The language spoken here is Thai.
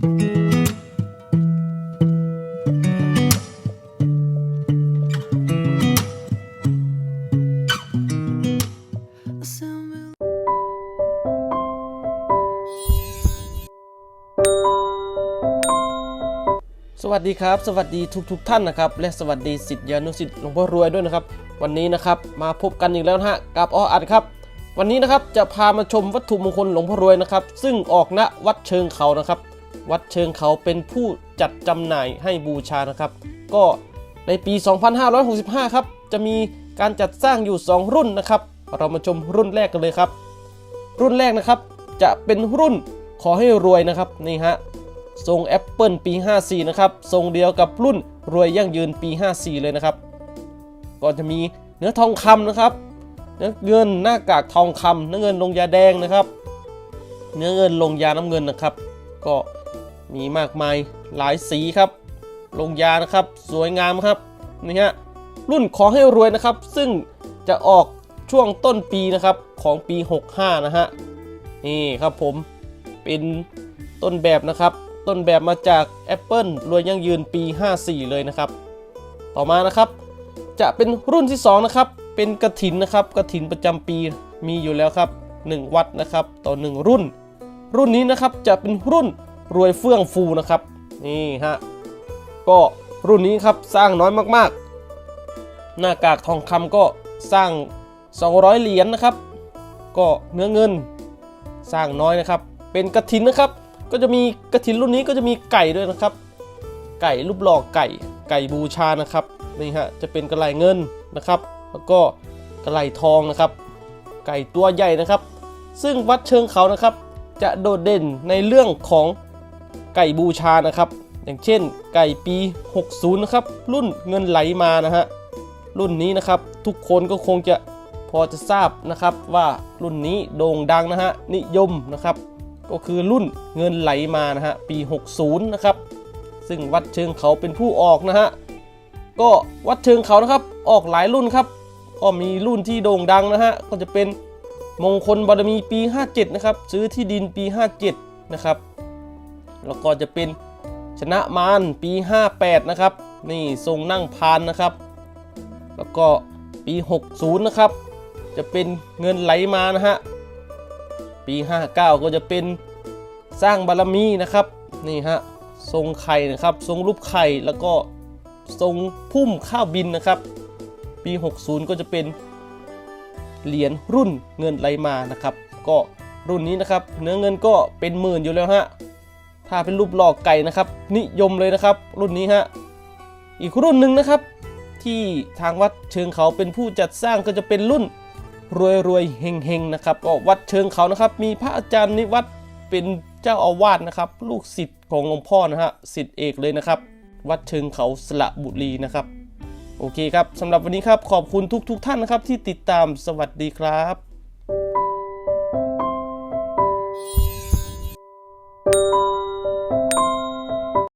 สวัสดีครับ สวัสดีทุกทท่านนะครับ และสวัสดีสิทธิานุสิทธิ์หลวงพ่อรวยด้วยนะครับ วันนี้นะครับมาพบกันอีกแล้วนะฮะกับอออัดครับ วันนี้นะครับจะพามาชมวัตถุมงคลหลวงพ่อรวยนะครับ ซึ่งออกณวัดเชิงเขานะครับ วัดเชิงเขาเป็นผู้จัดจำหน่ายให้บูชานะครับ ก็ในปี 2565 ครับ จะมีการจัดสร้างอยู่ 2 รุ่นนะครับ เรามาชมรุ่นแรกกันเลยครับ รุ่นแรกนะครับจะเป็นรุ่นขอให้รวยนะครับนี่ฮะทรงแอปเปิลปี 54 นะครับทรงเดียวกับรุ่นรวยยั่งยืนปี 54 เลยนะครับ ก็จะมีเนื้อทองคำนะครับเนื้อเงินหน้ากากทองคำเนื้อเงินลงยาแดงนะครับ เนื้อเงินลงยาน้ำเงินนะครับ ก็ มีมากมายหลายสีครับ ลงยานะครับสวยงามครับนี่ฮะรุ่นขอให้รวยนะครับ ซึ่งจะออกช่วงต้นปีนะครับของปี 65 นะฮะนี่ครับผมเป็นต้นแบบนะครับ ต้นแบบมาจาก Apple รวยยั่งยืนปี 54 เลยนะครับ ต่อมานะครับ จะเป็นรุ่นที่ 2 นะครับ เป็นกระถินนะครับกระถินประจำปีมีอยู่แล้วครับ 1 วัดนะครับ ต่อ 1 รุ่น รุ่นนี้นะครับจะเป็นรุ่น รวยเฟื่องฟูนะครับ นี่ฮะ ก็รุ่นนี้ครับสร้างน้อยมากๆ หน้ากากทองคำก็สร้าง 200 เหรียญนะครับ ก็เนื้อเงินสร้างน้อยนะครับ เป็นกระถินนะครับ ก็จะมีกระถินรุ่นนี้ก็จะมีไก่ด้วยนะครับ ไก่รูปหล่อไก่ไก่บูชานะครับนี่ฮะจะเป็นกระไหลเงินนะครับ แล้วก็กระไหลทองนะครับ ไก่ตัวใหญ่นะครับ ซึ่งวัดเชิงเขานะครับ จะโดดเด่นในเรื่องของ ไก่บูชานะครับ อย่างเช่น ไก่ปี 60 นะครับ รุ่นเงินไหลมานะฮะรุ่นนี้นะครับทุกคนก็คงจะพอจะทราบนะครับว่ารุ่นนี้โด่งดังนะฮะนิยมนะครับ ก็คือรุ่นเงินไหลมานะฮะปี 60 นะครับ ซึ่งวัดเชิงเขาเป็นผู้ออกนะฮะก็วัดเชิงเขานะครับออกหลายรุ่นครับ ก็มีรุ่นที่โด่งดังนะฮะก็จะเป็นมงคลบารมีปี 57 นะครับ ซื้อที่ดินปี 57 นะครับ แล้วก็จะเป็นชนะมารปี 58 นะครับ นี่ทรงนั่งพานนะครับ แล้วก็ปี 60 นะครับ จะเป็นเงินไหลมานะฮะ ปี 59 ก็จะเป็นสร้างบารมีนะครับ นี่ฮะ ทรงไข่นะครับ ทรงรูปไข่ แล้วก็ทรงพุ่มข้าวบินนะครับ ปี 60 ก็จะเป็นเหรียญรุ่นเงินไหลมานะครับ ก็รุ่นนี้นะครับ เนื้อเงินก็เป็นหมื่นอยู่แล้วฮะ ถ้าเป็นรูปหลอกไก่นะครับ นิยมเลยนะครับ รุ่นนี้ฮะอีกรุ่นหนึ่งนะครับ ที่ทางวัดเชิงเขาเป็นผู้จัดสร้างก็จะเป็นรุ่นรวยรวยเฮงเฮงนะครับก็วัดเชิงเขานะครับ มีพระอาจารย์นิวัฒน์เป็นเจ้าอาวาสนะครับ ลูกศิษย์ของหลวงพ่อนะฮะศิษย์เอกเลยนะครับ วัดเชิงเขาสระบุรีนะครับ โอเคครับสำหรับวันนี้ครับขอบคุณทุกๆทท่านนะครับที่ติดตามสวัสดีครับ